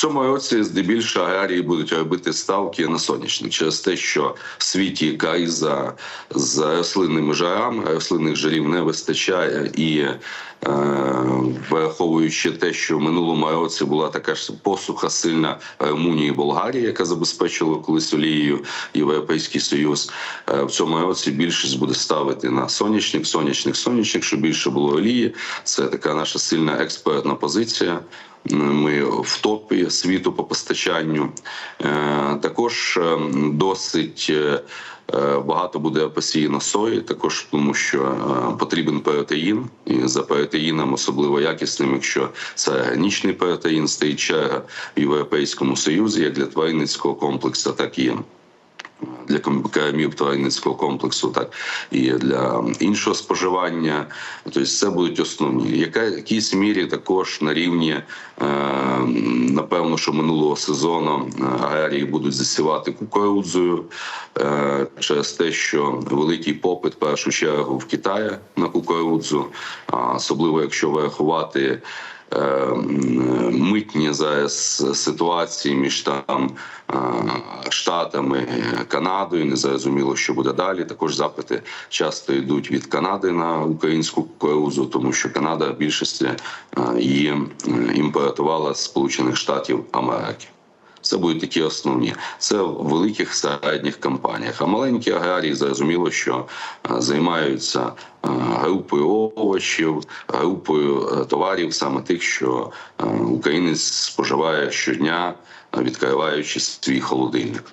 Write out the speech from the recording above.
цьому році здебільшого аграрії будуть робити ставки на сонячник через те, що в світі криза з рослинними жарами, рослинних жарів не вистачає і. е, Враховуючи те, що в минулому році була така ж посуха сильна Румунії і Болгарії, яка забезпечила колись олією Європейський Союз, е, в цьому році більшість буде ставити на сонячник, сонячник, сонячник, щоб більше було олії. Це така наша сильна експертна позиція. Ми в топі світу по постачанню. Е, Також е, досить е, багато буде посіяно сої, також тому, що потрібен протеїн, і за протеїном, особливо якісним, якщо це органічний протеїн, стоїть черга в Європейському Союзі, як для тваринницького комплексу, так і для кормів тваринницького комплексу, так і для іншого споживання. Тобто це будуть основні. Яка якійсь мірі також на рівні е, напевно, що минулого сезону е, аграрії будуть засівати кукурудзою е, через те, що великий попит в першу чергу в Китаї на кукурудзу, особливо якщо врахувати. Е, м, Митні зараз ситуації між там е, штатами Канадою. Не зрозуміло, що буде далі. Також запити часто йдуть від Канади на українську кукурудзу, тому що Канада більшості е, її е, імпортувала з Сполучених Штатів Америки. Це будуть такі основні. Це в великих середніх компаніях. А маленькі аграрії зрозуміло, що е, займаються е, групою овочів, групою е, товарів, саме тих, що українець споживає щодня, відкриваючи свій холодильник.